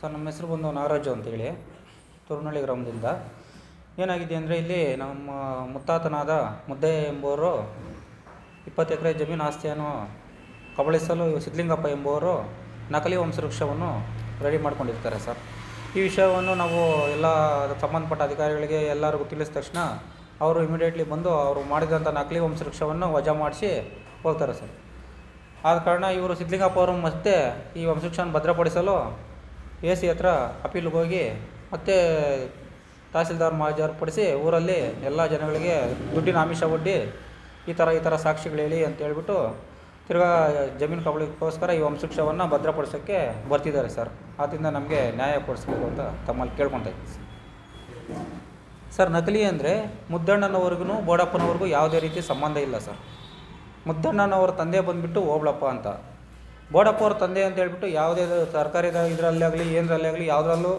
Sir, ನಮ್ಮ ಹೆಸರು ಬಂದು ನಾಗರಾಜು ಅಂತೇಳಿ ತುರುನಳ್ಳಿ ಗ್ರಾಮದಿಂದ. ಏನಾಗಿದೆ ಅಂದರೆ ಇಲ್ಲಿ ನಮ್ಮ ಮುತ್ತಾತನಾದ ಮುದ್ದೆ ಎಂಬುವರು ಇಪ್ಪತ್ತು ಎಕರೆ ಜಮೀನು ಆಸ್ತಿಯನ್ನು ಕಬಳಿಸಲು ಸಿದ್ಧಲಿಂಗಪ್ಪ ಎಂಬುವರು ನಕಲಿ ವಂಶವೃಕ್ಷವನ್ನು ರೆಡಿ ಮಾಡ್ಕೊಂಡಿರ್ತಾರೆ ಸರ್. ಈ ವಿಷಯವನ್ನು ನಾವು ಎಲ್ಲ ಸಂಬಂಧಪಟ್ಟ ಅಧಿಕಾರಿಗಳಿಗೆ ಎಲ್ಲರಿಗೂ ತಿಳಿಸಿದ ತಕ್ಷಣ ಅವರು ಇಮಿಡಿಯೇಟ್ಲಿ ಬಂದು ಅವರು ಮಾಡಿದಂಥ ನಕಲಿ ವಂಶವೃಕ್ಷವನ್ನು ವಜಾ ಮಾಡಿಸಿ ಹೋಗ್ತಾರೆ ಸರ್. ಆದ ಕಾರಣ ಇವರು ಸಿದ್ಧಲಿಂಗಪ್ಪ ಅವರು ಮತ್ತೆ ಈ ವಂಶವೃಕ್ಷವನ್ನು ಭದ್ರಪಡಿಸಲು ಎ ಸಿ ಹತ್ರ ಅಪೀಲ್ಗೆ ಹೋಗಿ ಮತ್ತೆ ತಹಸೀಲ್ದಾರ್ ಮಾಜಾರ್ಪಡಿಸಿ ಊರಲ್ಲಿ ಎಲ್ಲ ಜನಗಳಿಗೆ ದುಡ್ಡಿನ ಆಮಿಷ ಒಡ್ಡಿ ಈ ಥರ ಈ ಥರ ಸಾಕ್ಷಿಗಳು ಹೇಳಿ ಅಂತ ಹೇಳ್ಬಿಟ್ಟು ತಿರ್ಗಾ ಜಮೀನು ಕಬಳಿಗೋಸ್ಕರ ಈ ವಂಶವೃಕ್ಷವನ್ನು ಭದ್ರಪಡಿಸೋಕ್ಕೆ ಬರ್ತಿದ್ದಾರೆ ಸರ್. ಆದ್ದರಿಂದ ನಮಗೆ ನ್ಯಾಯ ಕೊಡಿಸ್ಬೇಕು ಅಂತ ತಮ್ಮಲ್ಲಿ ಕೇಳ್ಕೊತಾ ಸರ್. ನಕಲಿ ಅಂದರೆ ಮುದ್ದಣ್ಣನವ್ರಿಗೂ ಬೋಡಪ್ಪನವ್ರಿಗೂ ಯಾವುದೇ ರೀತಿ ಸಂಬಂಧ ಇಲ್ಲ ಸರ್. ಮುದ್ದಣ್ಣನವ್ರ ತಂದೆ ಬಂದುಬಿಟ್ಟು ಓಬಳಪ್ಪ ಅಂತ. ಬೋಡಪ್ಪ ಅವ್ರ ತಂದೆ ಅಂತ ಹೇಳ್ಬಿಟ್ಟು ಯಾವುದೇ ಸರ್ಕಾರಿ ಇದರಲ್ಲೇ ಆಗಲಿ, ಏನರಲ್ಲೇ ಆಗಲಿ, ಯಾವುದರಲ್ಲೂ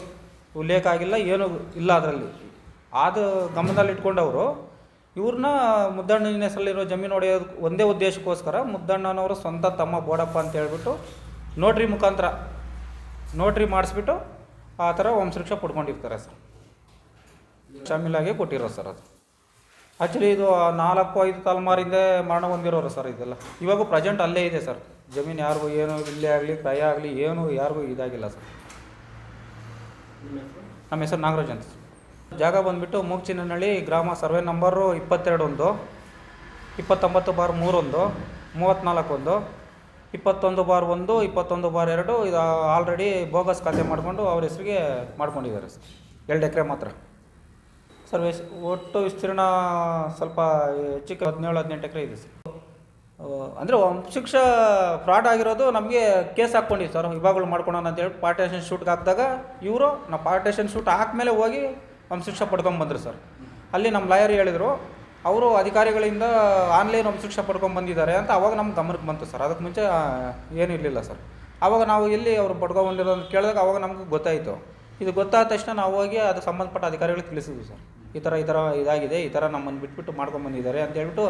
ಉಲ್ಲೇಖ ಆಗಿಲ್ಲ, ಏನೂ ಇಲ್ಲ ಅದರಲ್ಲಿ. ಅದು ಗಮನದಲ್ಲಿಟ್ಕೊಂಡವರು ಇವ್ರನ್ನ ಮುದ್ದಣ್ಣನ ಹೆಸರಲ್ಲಿರೋ ಜಮೀನು ಹೊಡೆಯೋದು ಒಂದೇ ಉದ್ದೇಶಕ್ಕೋಸ್ಕರ ಮುದ್ದಣ್ಣನವರು ಸ್ವಂತ ತಮ್ಮ ಬೋಡಪ್ಪ ಅಂತ ಹೇಳ್ಬಿಟ್ಟು ನೋಟ್ರಿ ಮುಖಾಂತರ, ನೋಟ್ರಿ ಮಾಡಿಸ್ಬಿಟ್ಟು ಆ ಥರ ವಂಶವೃಕ್ಷ ಪಡ್ಕೊಂಡಿರ್ತಾರೆ ಸರ್. ಜಮೀನಾಗೆ ಕೊಟ್ಟಿರೋ ಸರ್ ಅದು. ಆ್ಯಕ್ಚುಲಿ ಇದು ನಾಲ್ಕು, ಐದು ತಲೆಮಾರಿಂದ ಮರಣ ಹೊಂದಿರೋರು ಸರ್ ಇದೆಲ್ಲ. ಇವಾಗೂ ಪ್ರೆಸೆಂಟ್ ಅಲ್ಲೇ ಇದೆ ಸರ್. ಜಮೀನು ಯಾರಿಗೂ ಏನು ಇಲ್ಲೇ ಆಗಲಿ ಕ್ರಯ ಆಗಲಿ ಏನು ಯಾರಿಗೂ ಇದಾಗಿಲ್ಲ ಸರ್. ನಮ್ಮ ಹೆಸರು? ನಾಗರಾಜ್ ಅಂತ ಜಾಗ ಬಂದುಬಿಟ್ಟು ಮೂಗ್ಚಿನಹಳ್ಳಿ ಗ್ರಾಮ ಸರ್ವೆ ನಂಬರು ಇಪ್ಪತ್ತೆರಡು ಒಂದು ಇಪ್ಪತ್ತೊಂಬತ್ತು ಬಾರ್ ಮೂರೊಂದು ಮೂವತ್ತ್ನಾಲ್ಕು ಒಂದು ಇಪ್ಪತ್ತೊಂದು ಬಾರ್ ಒಂದು ಇಪ್ಪತ್ತೊಂದು ಬಾರ್ ಎರಡು ಇದು ಆಲ್ರೆಡಿ ಬೋಗಸ್ ಖಾತೆ ಮಾಡಿಕೊಂಡು ಅವ್ರ ಹೆಸರಿಗೆ ಮಾಡ್ಕೊಂಡಿದ್ದಾರೆ ಸರ್. ಎರಡು ಎಕರೆ ಮಾತ್ರ. ಸರ್ ಒಟ್ಟು ವಿಸ್ತೀರ್ಣ ಸ್ವಲ್ಪ ಹೆಚ್ಚಿಗೆ ಹದಿನೇಳು ಹದಿನೆಂಟು ಎಕರೆ ಇದೆ ಸರ್. ಅಂದರೆ ಶಿಕ್ಷ ಫ್ರಾಡ್ ಆಗಿರೋದು ನಮಗೆ ಕೇಸ್ ಹಾಕ್ಕೊಂಡಿದ್ವಿ ಸರ್ ವಿಭಾಗಗಳು ಮಾಡ್ಕೊಳೋಣ ಅಂತೇಳಿ ಪಾರ್ಟೇಷನ್ ಶೂಟ್ಗೆ ಹಾಕಿದಾಗ ಇವರು ನಾವು ಪಾರ್ಟೇಷನ್ ಶೂಟ್ ಹಾಕ್ಮೇಲೆ ಹೋಗಿ ವಂಶಿಕ್ಷ ಪಡ್ಕೊಂಬಂದ್ರು ಸರ್. ಅಲ್ಲಿ ನಮ್ಮ ಲಾಯರ್ ಹೇಳಿದರು, ಅವರು ಅಧಿಕಾರಿಗಳಿಂದ ಆನ್ಲೈನ್ ವಂಶಿಕ್ಷ ಪಡ್ಕೊಂಬಂದಿದ್ದಾರೆ ಅಂತ ಅವಾಗ ನಮ್ಮ ಗಮನಕ್ಕೆ ಬಂತು ಸರ್. ಅದಕ್ಕೆ ಮುಂಚೆ ಏನೂ ಇರಲಿಲ್ಲ ಸರ್. ಆವಾಗ ನಾವು ಎಲ್ಲಿ ಅವರು ಪಡ್ಕೊಂಬಂದಿರೋ ಅಂತ ಕೇಳಿದಾಗ ಅವಾಗ ನಮ್ಗೆ ಗೊತ್ತಾಯಿತು. ಇದು ಗೊತ್ತಾದ ತಕ್ಷಣ ನಾವು ಹೋಗಿ ಅದಕ್ಕೆ ಸಂಬಂಧಪಟ್ಟ ಅಧಿಕಾರಿಗಳಿಗೆ ತಿಳಿಸಿದ್ವಿ ಸರ್. ಈ ಥರ ಈ ಥರ ಇದಾಗಿದೆ, ಈ ಥರ ನಮ್ಮನ್ನು ಬಿಟ್ಬಿಟ್ಟು ಮಾಡ್ಕೊಂಬಂದಿದ್ದಾರೆ ಅಂತ ಹೇಳ್ಬಿಟ್ಟು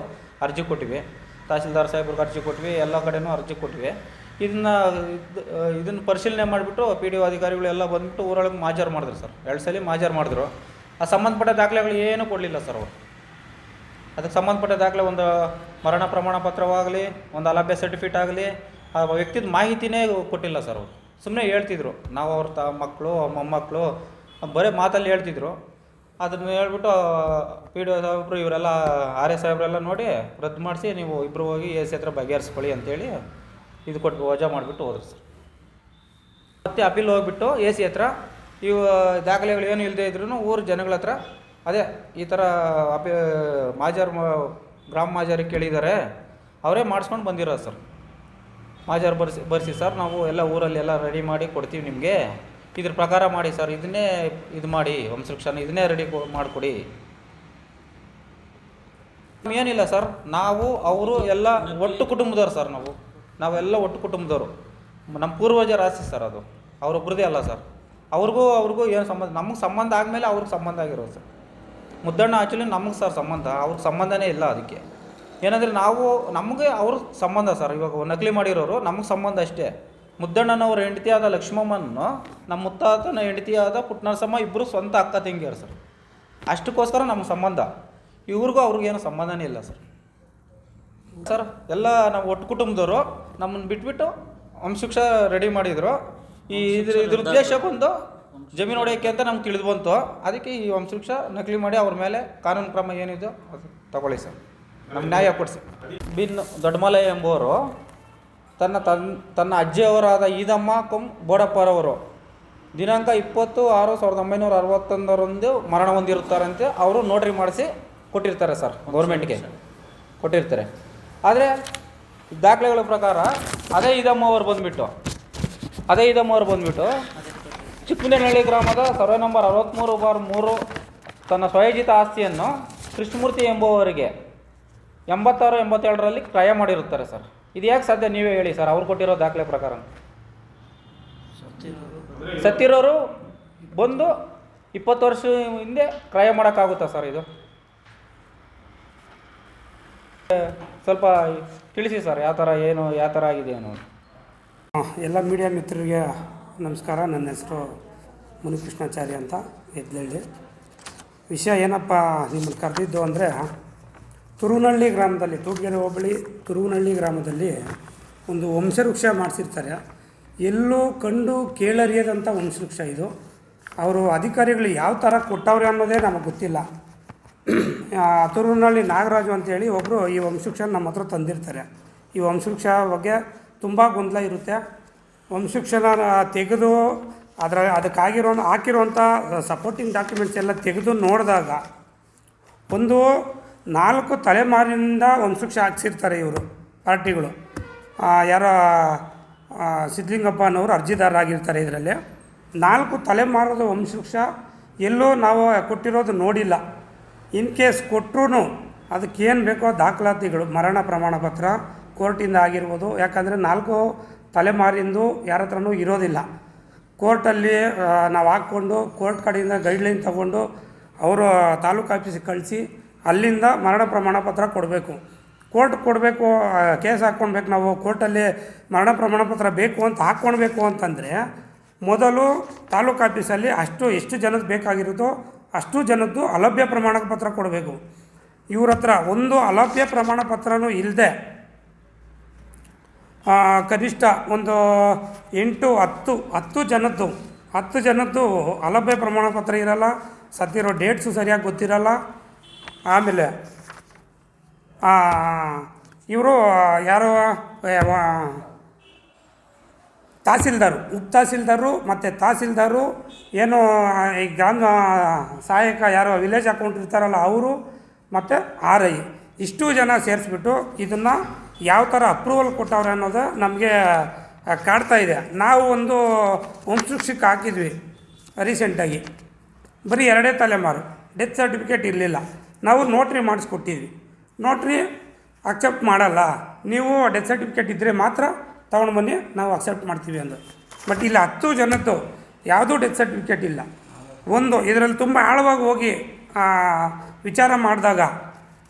ಅರ್ಜಿ ಕೊಟ್ಟಿವಿ. ತಹಸೀಲ್ದಾರ್ ಸಾಹೇಬ್ರಿಗೆ ಅರ್ಜಿ ಕೊಟ್ವಿ, ಎಲ್ಲ ಕಡೆನೂ ಅರ್ಜಿ ಕೊಟ್ವಿ. ಇದನ್ನು ಇದನ್ನು ಪರಿಶೀಲನೆ ಮಾಡಿಬಿಟ್ಟು ಪಿ ಡಿ ಒ ಅಧಿಕಾರಿಗಳು ಎಲ್ಲ ಬಂದ್ಬಿಟ್ಟು ಊರೊಳಗೆ ಮಾಜಾರು ಮಾಡಿದ್ರು ಸರ್. ಎರಡು ಸಲ ಮಾಜಾರು ಮಾಡಿದ್ರು. ಆ ಸಂಬಂಧಪಟ್ಟ ದಾಖಲೆಗಳು ಏನೂ ಕೊಡಲಿಲ್ಲ ಸರ್ ಅವರು. ಅದಕ್ಕೆ ಸಂಬಂಧಪಟ್ಟ ದಾಖಲೆ ಒಂದು ಮರಣ ಪ್ರಮಾಣ ಪತ್ರವಾಗಲಿ, ಒಂದು ಅಲಭ್ಯ ಸರ್ಟಿಫಿಕೇಟ್ ಆಗಲಿ, ಆ ವ್ಯಕ್ತಿದ ಮಾಹಿತಿನೇ ಕೊಟ್ಟಿಲ್ಲ ಸರ್ ಅವರು. ಸುಮ್ಮನೆ ಹೇಳ್ತಿದ್ರು. ನಾವು ಅವ್ರ ತ, ಮಕ್ಕಳು, ಮೊಮ್ಮಕ್ಕಳು, ಬರೀ ಮಾತಲ್ಲಿ ಹೇಳ್ತಿದ್ರು. ಅದನ್ನು ಹೇಳ್ಬಿಟ್ಟು, ಪಿ ಡಿ ಒ ಸಾಹೇಬ್ರು ಇವರೆಲ್ಲ, ಆರ್ ಎಸ್ ಸಾಹೇಬ್ರೆಲ್ಲ ನೋಡಿ ರದ್ದು ಮಾಡಿಸಿ ನೀವು ಇಬ್ಬರು ಹೋಗಿ ಎ ಸಿ ಹತ್ರ ಬಗೆಹರಿಸ್ಕೊಳ್ಳಿ ಅಂತೇಳಿ ಇದು ಕೊಟ್ಟು ವಜಾ ಮಾಡಿಬಿಟ್ಟು ಹೋದ್ರು ಸರ್. ಮತ್ತೆ ಅಪೀಲ್ ಹೋಗ್ಬಿಟ್ಟು ಎ ಸಿ ಹತ್ರ ಇವು ದಾಖಲೆಗಳು ಏನು ಇಲ್ಲದೆ ಇದ್ರೂ ಊರು ಜನಗಳ ಹತ್ರ, ಅದೇ ಈ ಥರ ಅಪಿ, ಮಾಜಾರ್ ಗ್ರಾಮ ಮಾಜಾರಿಗೆ ಕೇಳಿದ್ದಾರೆ, ಅವರೇ ಮಾಡಿಸ್ಕೊಂಡು ಬಂದಿರೋದು ಸರ್. ಮಾಜಾರ್ ಬರ್ಸಿ ಬರ್ಸಿ ಸರ್, ನಾವು ಎಲ್ಲ ಊರಲ್ಲಿ ಎಲ್ಲ ರೆಡಿ ಮಾಡಿ ಕೊಡ್ತೀವಿ ನಿಮಗೆ. ಇದ್ರ ಪ್ರಕಾರ ಮಾಡಿ ಸರ್, ಇದನ್ನೇ ಇದು ಮಾಡಿ ವಂಶವೃಕ್ಷನ ಇದನ್ನೇ ರೆಡಿ ಮಾಡಿಕೊಡಿ. ಏನಿಲ್ಲ ಸರ್, ನಾವು, ಅವರು ಎಲ್ಲ ಒಟ್ಟು ಕುಟುಂಬದವ್ರು ಸರ್ ನಾವು. ನಾವೆಲ್ಲ ಒಟ್ಟು ಕುಟುಂಬದವರು. ನಮ್ಮ ಪೂರ್ವಜರ ಆಸ್ತಿ ಸರ್ ಅದು. ಅವ್ರೊಬ್ಬರದೇ ಅಲ್ಲ ಸರ್. ಅವ್ರಿಗೂ ಅವ್ರಿಗೂ ಏನು ಸಂಬಂಧ, ನಮಗೆ ಸಂಬಂಧ ಆದಮೇಲೆ ಅವ್ರಿಗೆ ಸಂಬಂಧ ಆಗಿರೋದು ಸರ್. ಮುದ್ದಣ್ಣ ಆ್ಯಕ್ಚುಲಿ ನಮಗೆ ಸರ್ ಸಂಬಂಧ, ಅವ್ರಿಗೆ ಸಂಬಂಧನೇ ಇಲ್ಲ ಅದಕ್ಕೆ. ಏನಂದರೆ ನಾವು, ನಮಗೆ ಅವ್ರ ಸಂಬಂಧ ಸರ್, ಇವಾಗ ನಕಲಿ ಮಾಡಿರೋರು ನಮಗೆ ಸಂಬಂಧ ಅಷ್ಟೇ. ಮುದ್ದಣ್ಣನವ್ರ ಹೆಂಡತಿಯಾದ ಲಕ್ಷ್ಮಮ್ಮನ್ನು ನಮ್ಮ ಮುತ್ತಾತನ ಹೆಂಡತಿಯಾದ ಪುಟ್ನರಸಮ್ಮ ಇಬ್ಬರು ಸ್ವಂತ ಅಕ್ಕ ತಂಗಿಯರು ಸರ್. ಅಷ್ಟಕ್ಕೋಸ್ಕರ ನಮ್ಮ ಸಂಬಂಧ. ಇವ್ರಿಗೂ ಅವ್ರಿಗೇನು ಸಂಬಂಧನೇ ಇಲ್ಲ ಸರ್. ಸರ್ ಎಲ್ಲ ನಾವು ಒಟ್ಟು ಕುಟುಂಬದವರು ನಮ್ಮನ್ನು ಬಿಟ್ಬಿಟ್ಟು ವಂಶಿಕ್ಷ ರೆಡಿ ಮಾಡಿದರು. ಈ ಇದ್ರ ಇದ್ರ ಉದ್ದೇಶ ಬಂದು ಜಮೀನು ಹೊಡೆಯೋಕ್ಕೆ ಅಂತ ನಮ್ಗೆ ತಿಳಿದು ಬಂತು. ಅದಕ್ಕೆ ಈ ವಂಶವೃಕ್ಷ ನಕಲಿ ಮಾಡಿ ಅವ್ರ ಮೇಲೆ ಕಾನೂನು ಕ್ರಮ ಏನಿದೆ ಅದು ತಗೊಳ್ಳಿ ಸರ್. ನಮ್ಮ ನ್ಯಾಯ ಕೊಡಿಸಿ. ಬಿನ್ ದೊಡ್ಡಮಲೆ ಎಂಬುವರು ತನ್ನ ತನ್, ತನ್ನ ಅಜ್ಜಿಯವರಾದ ಈದಮ್ಮ ಕುಂ ಬೋಡಪ್ಪರವರು. ದಿನಾಂಕ ಇಪ್ಪತ್ತು ಆರು ಸಾವಿರದ ಒಂಬೈನೂರ ಅರವತ್ತೊಂದರಂದು ಮರಣ ಹೊಂದಿರುತ್ತಾರಂತೆ. ಅವರು ನೋಟ್ರಿ ಮಾಡಿಸಿ ಕೊಟ್ಟಿರ್ತಾರೆ ಸರ್, ಗೌರ್ಮೆಂಟ್ಗೆ ಕೊಟ್ಟಿರ್ತಾರೆ. ಆದರೆ ದಾಖಲೆಗಳ ಪ್ರಕಾರ ಅದೇ ಇದಮ್ಮ ಅವರು ಬಂದುಬಿಟ್ಟು, ಅದೇ ಇದಮ್ಮ ಅವರು ಬಂದುಬಿಟ್ಟು ಚಿಕ್ಕನಹಳ್ಳಿ ಗ್ರಾಮದ ಸರ್ವೆ ನಂಬರ್ ಅರವತ್ತ್ಮೂರು ಬಾರ್ ಮೂರು ತನ್ನ ಸ್ವಯೋಜಿತ ಆಸ್ತಿಯನ್ನು ಕೃಷ್ಣಮೂರ್ತಿ ಎಂಬುವವರಿಗೆ ಎಂಬತ್ತಾರು, ಎಂಬತ್ತೇಳರಲ್ಲಿ ಕ್ರಯ ಮಾಡಿರುತ್ತಾರೆ ಸರ್. ಇದು ಯಾಕೆ ಸಾಧ್ಯ ನೀವೇ ಹೇಳಿ ಸರ್? ಅವ್ರು ಕೊಟ್ಟಿರೋ ದಾಖಲೆ ಪ್ರಕಾರ. ಸತ್ತಿರೋರು ಬಂದು ಇಪ್ಪತ್ತು ವರ್ಷ ಹಿಂದೆ ಕ್ರಯ ಮಾಡೋಕ್ಕಾಗುತ್ತಾ ಸರ್ ಇದು? ಸ್ವಲ್ಪ ತಿಳಿಸಿ ಸರ್, ಯಾವ ಥರ, ಏನು, ಯಾವ ಥರ ಆಗಿದೆ ಏನು ಎಲ್ಲ ಮೀಡಿಯಾ ಮಿತ್ರರಿಗೆ ನಮಸ್ಕಾರ. ನನ್ನ ಹೆಸರು ಮುನಿಕೃಷ್ಣಾಚಾರ್ಯ ಅಂತ ಎದ್ದೇಳಿ ವಿಷಯ ಏನಪ್ಪ, ನಿಮ್ಮನ್ನು ಕರೆದಿದ್ದು ಅಂದರೆ ತುರುನಹಳ್ಳಿ ಗ್ರಾಮದಲ್ಲಿ ತೂಟ್ಗೆರೆ ಹೋಬಳಿ ತುರುನಳ್ಳಿ ಗ್ರಾಮದಲ್ಲಿ ಒಂದು ವಂಶವೃಕ್ಷ ಮಾಡಿಸಿರ್ತಾರೆ. ಎಲ್ಲೂ ಕಂಡು ಕೇಳರಿಯದಂಥ ವಂಶವೃಕ್ಷ ಇದು. ಅವರು ಅಧಿಕಾರಿಗಳು ಯಾವ ಥರ ಕೊಟ್ಟವ್ರೆ ಅನ್ನೋದೇ ನಮಗೆ ಗೊತ್ತಿಲ್ಲ. ತುರುನಳ್ಳಿ ನಾಗರಾಜು ಅಂತೇಳಿ ಒಬ್ಬರು ಈ ವಂಶವೃಕ್ಷ ನಮ್ಮ ಹತ್ರ ತಂದಿರ್ತಾರೆ. ಈ ವಂಶವೃಕ್ಷ ಬಗ್ಗೆ ತುಂಬ ಗೊಂದಲ ಇರುತ್ತೆ. ವಂಶವೃಕ್ಷನ ತೆಗೆದು ಅದರ, ಅದಕ್ಕಾಗಿರೋ ಹಾಕಿರೋಂಥ ಸಪೋರ್ಟಿಂಗ್ ಡಾಕ್ಯುಮೆಂಟ್ಸ್ ಎಲ್ಲ ತೆಗೆದು ನೋಡಿದಾಗ ಒಂದು ನಾಲ್ಕು ತಲೆಮಾರಿನಿಂದ ವಂಶವೃಕ್ಷ ಹಾಕ್ಸಿರ್ತಾರೆ ಇವರು, ಪಾರ್ಟಿಗಳು. ಯಾರೋ ಸಿದ್ಧಲಿಂಗಪ್ಪ ಅನ್ನೋರು ಅರ್ಜಿದಾರರಾಗಿರ್ತಾರೆ ಇದರಲ್ಲಿ. ನಾಲ್ಕು ತಲೆಮಾರದ ವಂಶವೃಕ್ಷ ಎಲ್ಲೋ ನಾವು ಕೊಟ್ಟಿರೋದು ನೋಡಿಲ್ಲ. ಇನ್ ಕೇಸ್ ಕೊಟ್ಟರು ಅದಕ್ಕೇನು ಬೇಕೋ ದಾಖಲಾತಿಗಳು, ಮರಣ ಪ್ರಮಾಣ ಪತ್ರ, ಕೋರ್ಟಿಂದ ಆಗಿರ್ಬೋದು, ಯಾಕಂದರೆ ನಾಲ್ಕು ತಲೆಮಾರಿಂದು ಯಾರ ಹತ್ರನೂ ಇರೋದಿಲ್ಲ. ಕೋರ್ಟಲ್ಲಿ ನಾವು ಹಾಕ್ಕೊಂಡು, ಕೋರ್ಟ್ ಕಡೆಯಿಂದ ಗೈಡ್ಲೈನ್ ತಗೊಂಡು, ಅವರು ತಾಲೂಕು ಆಫೀಸಿಗೆ ಕಳಿಸಿ ಅಲ್ಲಿಂದ ಮರಣ ಪ್ರಮಾಣ ಪತ್ರ ಕೊಡಬೇಕು. ಕೋರ್ಟ್ ಕೊಡಬೇಕು ಕೇಸ್ ಹಾಕ್ಕೊಳ್ಬೇಕು ನಾವು ಕೋರ್ಟಲ್ಲಿ ಮರಣ ಪ್ರಮಾಣ ಪತ್ರ ಬೇಕು ಅಂತ ಹಾಕ್ಕೊಳ್ಬೇಕು ಅಂತಂದರೆ ಮೊದಲು ತಾಲೂಕು ಆಫೀಸಲ್ಲಿ ಅಷ್ಟು, ಎಷ್ಟು ಜನದ ಬೇಕಾಗಿರುತ್ತೋ ಅಷ್ಟು ಜನದ್ದು ಅಲಭ್ಯ ಪ್ರಮಾಣ ಪತ್ರ ಕೊಡಬೇಕು. ಇವ್ರ ಹತ್ರ ಒಂದು ಅಲಭ್ಯ ಪ್ರಮಾಣ ಪತ್ರನೂ ಇಲ್ಲದೆ ಕನಿಷ್ಠ ಒಂದು ಎಂಟು, ಹತ್ತು ಹತ್ತು ಜನದ್ದು ಹತ್ತು ಜನದ್ದು ಅಲಭ್ಯ ಪ್ರಮಾಣ ಪತ್ರ ಇರಲ್ಲ ಸತ್ತಿರೋ ಡೇಟ್ಸು ಸರಿಯಾಗಿ ಗೊತ್ತಿರಲ್ಲ ಆಮೇಲೆ ಇವರು ಯಾರೋ? ತಹಸೀಲ್ದಾರು, ಉಪ ತಹಸೀಲ್ದಾರು ಮತ್ತು ತಹಸೀಲ್ದಾರು, ಏನು, ಈ ಗ್ರಾಮ ಸಹಾಯಕ ಯಾರೋ, ವಿಲೇಜ್ ಅಕೌಂಟ್ ಇರ್ತಾರಲ್ಲ ಅವರು ಮತ್ತು ಆರ್ ಐ. ಇಷ್ಟು ಜನ ಸೇರಿಸ್ಬಿಟ್ಟು ಇದನ್ನು ಯಾವ ಥರ ಅಪ್ರೂವಲ್ ಕೊಟ್ಟವ್ರೆ ಅನ್ನೋದು ನಮಗೆ ಕಾಡ್ತಾ ಇದೆ. ನಾವು ಒಂದು ವಂಶವೃಕ್ಷಕ್ಕೆ ಹಾಕಿದ್ವಿ ರೀಸೆಂಟಾಗಿ. ಬರೀ ಎರಡೇ ತಲೆಮಾರು. ಡೆತ್ ಸರ್ಟಿಫಿಕೇಟ್ ಇರಲಿಲ್ಲ. ನಾವು ನೋಟ್ರಿ ಮಾಡಿಸ್ಕೊಟ್ಟಿದ್ವಿ. ನೋಟ್ರಿ ಅಕ್ಸೆಪ್ಟ್ ಮಾಡಲ್ಲ. ನೀವು ಡೆತ್ ಸರ್ಟಿಫಿಕೇಟ್ ಇದ್ದರೆ ಮಾತ್ರ ತೊಗೊಂಡು ಬನ್ನಿ ನಾವು ಅಕ್ಸೆಪ್ಟ್ ಮಾಡ್ತೀವಿ ಅಂದರು. ಬಟ್ ಇಲ್ಲಿ ಹತ್ತು ಜನದ್ದು ಯಾವುದೂ ಡೆತ್ ಸರ್ಟಿಫಿಕೇಟ್ ಇಲ್ಲ. ಒಂದು, ಇದರಲ್ಲಿ ತುಂಬ ಆಳವಾಗಿ ಹೋಗಿ ವಿಚಾರ ಮಾಡಿದಾಗ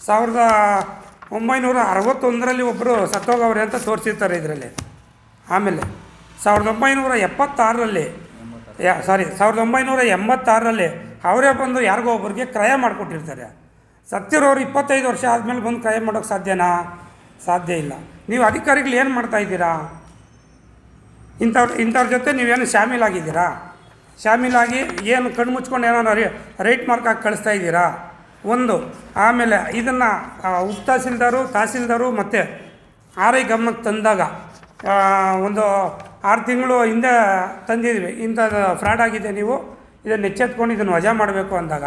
ಸಾವಿರದ ಒಂಬೈನೂರ ಅರವತ್ತೊಂದರಲ್ಲಿ ಒಬ್ಬರು ಸತ್ತೋಗವ್ರೆ ಅಂತ ತೋರಿಸಿರ್ತಾರೆ ಇದರಲ್ಲಿ. ಆಮೇಲೆ ಸಾವಿರದ ಒಂಬೈನೂರ ಎಪ್ಪತ್ತಾರರಲ್ಲಿ, ಯಾ ಸಾರಿ ಸಾವಿರದ ಒಂಬೈನೂರ ಎಂಬತ್ತಾರರಲ್ಲಿ ಅವರೇ ಬಂದು ಯಾರಿಗೋ ಒಬ್ಬರಿಗೆ ಕ್ರಯ ಮಾಡಿಕೊಟ್ಟಿರ್ತಾರೆ. ಸತ್ತಿರೋರು ಇಪ್ಪತ್ತೈದು ವರ್ಷ ಆದಮೇಲೆ ಬಂದು ಕೈ ಮಾಡೋಕ್ಕೆ ಸಾಧ್ಯನಾ? ಸಾಧ್ಯ ಇಲ್ಲ. ನೀವು ಅಧಿಕಾರಿಗಳು ಏನು ಮಾಡ್ತಾ ಇದ್ದೀರಾ? ಇಂಥವ್ರ ಇಂಥವ್ರ ಜೊತೆ ನೀವೇನು ಶಾಮೀಲಾಗಿದ್ದೀರಾ ಶಾಮೀಲಾಗಿ ಏನು ಕಣ್ಣು ಮುಚ್ಕೊಂಡು ಏನೋ ರೇ ರೈಟ್ ಮಾರ್ಕ್ ಹಾಕಿ ಕಳಿಸ್ತಾ ಇದ್ದೀರಾ? ಒಂದು, ಆಮೇಲೆ ಇದನ್ನು ಉಪ ತಹಸೀಲ್ದಾರು ತಹಸೀಲ್ದಾರು ಮತ್ತು ಆರ್ ಐ ಗಮನಕ್ಕೆ ತಂದಾಗ ಒಂದು ಆರು ತಿಂಗಳು ಹಿಂದೆ ತಂದಿದ್ವಿ. ಇಂಥದ್ದು ಫ್ರಾಡ್ ಆಗಿದೆ ನೀವು. ಇದನ್ನು ಎಚ್ಚೆತ್ಕೊಂಡು ಇದನ್ನು ವಜಾ ಮಾಡಬೇಕು ಅಂದಾಗ,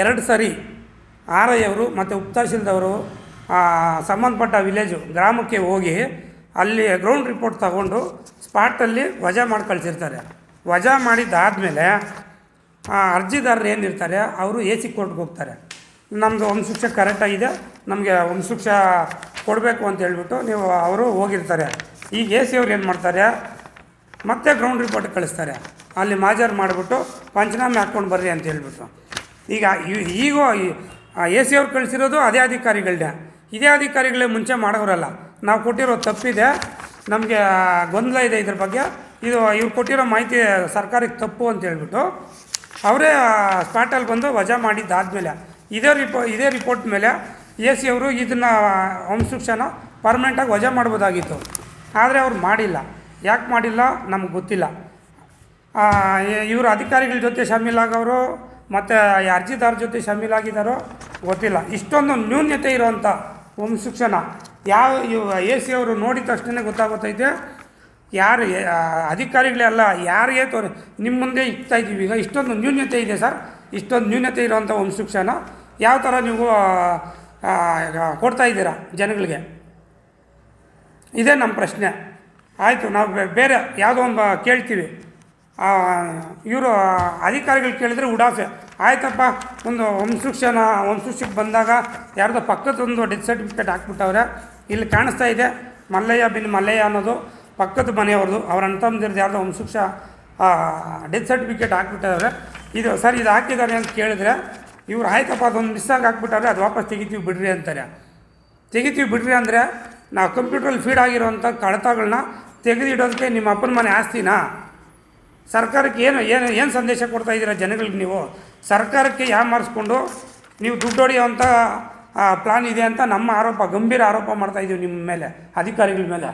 ಎರಡು ಸರಿ ಆರ್ ಐ ಅವರು ಮತ್ತು ಆ, ಸಂಬಂಧಪಟ್ಟ ವಿಲೇಜು ಗ್ರಾಮಕ್ಕೆ ಹೋಗಿ ಅಲ್ಲಿ ಗ್ರೌಂಡ್ ರಿಪೋರ್ಟ್ ತಗೊಂಡು ಸ್ಪಾಟಲ್ಲಿ ವಜಾ ಮಾಡಿ ಕಳಿಸಿರ್ತಾರೆ. ವಜಾ ಮಾಡಿದ್ದಾದಮೇಲೆ ಅರ್ಜಿದಾರರು ಏನಿರ್ತಾರೆ ಅವರು ಎ ಸಿ ಕೋರ್ಟ್ಗೆ ಹೋಗ್ತಾರೆ. ನಮ್ಮದು ವಂಶವೃಕ್ಷ ಕರೆಕ್ಟಾಗಿದೆ ನಮಗೆ ಒಂದು ವಂಶವೃಕ್ಷ ಕೊಡಬೇಕು ಅಂತ ಹೇಳ್ಬಿಟ್ಟು ನೀವು ಅವರು ಹೋಗಿರ್ತಾರೆ. ಈಗ ಎ ಸಿ ಅವ್ರು ಏನು ಮಾಡ್ತಾರೆ ಮತ್ತೆ ಗ್ರೌಂಡ್ ರಿಪೋರ್ಟ್ ಕಳಿಸ್ತಾರೆ. ಅಲ್ಲಿ ಮಾಜರ್ ಮಾಡಿಬಿಟ್ಟು ಪಂಚನಾಮೆ ಹಾಕ್ಕೊಂಡು ಬರ್ರಿ ಅಂತ ಹೇಳ್ಬಿಟ್ಟು. ಈಗ ಈ- ಈಗ ಎ ಸಿ ಅವ್ರು ಕಳಿಸಿರೋದು ಅದೇ ಅಧಿಕಾರಿಗಳನ್ನೇ ಇದೇ ಅಧಿಕಾರಿಗಳೇ ಮುಂಚೆ ಮಾಡೋರಲ್ಲ ನಾವು ಕೊಟ್ಟಿರೋ ತಪ್ಪಿದೆ. ನಮಗೆ ಗೊಂದಲ ಇದೆ ಇದ್ರ ಬಗ್ಗೆ. ಇದು, ಇವ್ರು ಕೊಟ್ಟಿರೋ ಮಾಹಿತಿ ಸರ್ಕಾರಕ್ಕೆ ತಪ್ಪು ಅಂತ ಹೇಳ್ಬಿಟ್ಟು ಅವರೇ ಸ್ಪಾಟಲ್ಲಿ ಬಂದು ವಜಾ ಮಾಡಿದ್ದಾದಮೇಲೆ, ಇದೇ ರಿಪೋ, ಇದೇ ರಿಪೋರ್ಟ್ ಮೇಲೆ ಎ ಸಿ ಅವರು ಇದನ್ನು ವಂಶವೃಕ್ಷನ ಪರ್ಮನೆಂಟಾಗಿ ವಜಾ ಮಾಡ್ಬೋದಾಗಿತ್ತು. ಆದರೆ ಅವ್ರು ಮಾಡಿಲ್ಲ. ಯಾಕೆ ಮಾಡಿಲ್ಲ? ನಮ್ಗೆ ಗೊತ್ತಿಲ್ಲ. ಇವರು ಅಧಿಕಾರಿಗಳ ಜೊತೆ ಶಾಮೀಲಾಗವರು ಮತ್ತು ಅರ್ಜಿದಾರ ಜೊತೆ ಶಾಮೀಲಾಗಿದ್ದಾರೋ ಗೊತ್ತಿಲ್ಲ. ಇಷ್ಟೊಂದು ನ್ಯೂನ್ಯತೆ ಇರೋವಂಥ ಶಿಕ್ಷಣ. ಯಾವ ಎ ಸಿ ಅವರು ನೋಡಿದ ತಕ್ಷಣ ಗೊತ್ತಾಗುತ್ತೈತೆ. ಯಾರು ಅಧಿಕಾರಿಗಳೇ ಅಲ್ಲ ಯಾರಿಗೆ ತೋರಿ ನಿಮ್ಮ ಮುಂದೆ ಇಕ್ತಾ ಇದ್ದೀವಿ. ಈಗ ಇಷ್ಟೊಂದು ನ್ಯೂನ್ಯತೆ ಇದೆ ಸರ್. ಇಷ್ಟೊಂದು ನ್ಯೂನ್ಯತೆ ಇರೋವಂಥ ಶಿಕ್ಷಣ. ಯಾವ ಥರ ನೀವು ಕೊಡ್ತಾ ಇದ್ದೀರಾ ಜನಗಳಿಗೆ? ಇದೇ ನಮ್ಮ ಪ್ರಶ್ನೆ. ಆಯಿತು, ನಾವು ಬೇರೆ ಯಾವುದೋ ಒಂದು ಕೇಳ್ತೀವಿ. ಇವರು ಅಧಿಕಾರಿಗಳು ಕೇಳಿದರೆ ಉಡಾಸೆ ಆಯ್ತಪ್ಪ, ಒಂದು ವಂಶವೃಕ್ಷನ ವಂಶವೃಕ್ಷಕ್ಕೆ ಬಂದಾಗ ಯಾರ್ದೋ ಪಕ್ಕದೊಂದು ಡೆತ್ ಸರ್ಟಿಫಿಕೇಟ್ ಹಾಕ್ಬಿಟ್ಟವ್ರೆ. ಇಲ್ಲಿ ಕಾಣಿಸ್ತಾ ಇದೆ, ಮಲ್ಲಯ್ಯ ಬಿನ್ ಮಲ್ಲಯ್ಯ ಅನ್ನೋದು ಪಕ್ಕದ ಮನೆಯವ್ರದ್ದು. ಅವ್ರ ಅಣ್ತಮ್ಮದಿರ್ದು ಯಾರ್ದೋ ವಂಶವೃಕ್ಷ ಡೆತ್ ಸರ್ಟಿಫಿಕೇಟ್ ಹಾಕ್ಬಿಟ್ಟವ್ರೆ. ಇದು ಸರ್, ಇದು ಹಾಕಿದ್ದಾರೆ ಅಂತ ಕೇಳಿದ್ರೆ, ಇವ್ರು ಆಯ್ತಪ್ಪ, ಅದೊಂದು ಮಿಸ್ಸಾಗಿ ಹಾಕ್ಬಿಟ್ಟವ್ರೆ, ಅದು ವಾಪಸ್ ತೆಗಿತೀವಿ ಬಿಡ್ರಿ ಅಂತಾರೆ. ತೆಗಿತೀವಿ ಬಿಡ್ರಿ ಅಂದರೆ, ನಾವು ಕಂಪ್ಯೂಟ್ರಲ್ಲಿ ಫೀಡ್ ಆಗಿರೋಂಥ ಕಳತಗಳನ್ನ ತೆಗೆದಿಡೋದಕ್ಕೆ ನಿಮ್ಮ ಅಪ್ಪನ ಮನೆ ಆಸ್ತಿನಾ? ಸರ್ಕಾರಕ್ಕೆ ಏನು ಏನು ಏನು ಸಂದೇಶ ಕೊಡ್ತಾ ಇದ್ದೀರಾ ಜನಗಳಿಗೆ ನೀವು? ಸರ್ಕಾರಕ್ಕೆ ಯಾಮಾರಿಸ್ಕೊಂಡು ನೀವು ದುಡ್ಡು ಹೊಡೆಯುವಂಥ ಪ್ಲಾನ್ ಇದೆ ಅಂತ ನಮ್ಮ ಆರೋಪ, ಗಂಭೀರ ಆರೋಪ ಮಾಡ್ತಾ ಇದ್ದೀವಿ ನಿಮ್ಮ ಮೇಲೆ, ಅಧಿಕಾರಿಗಳ ಮೇಲೆ.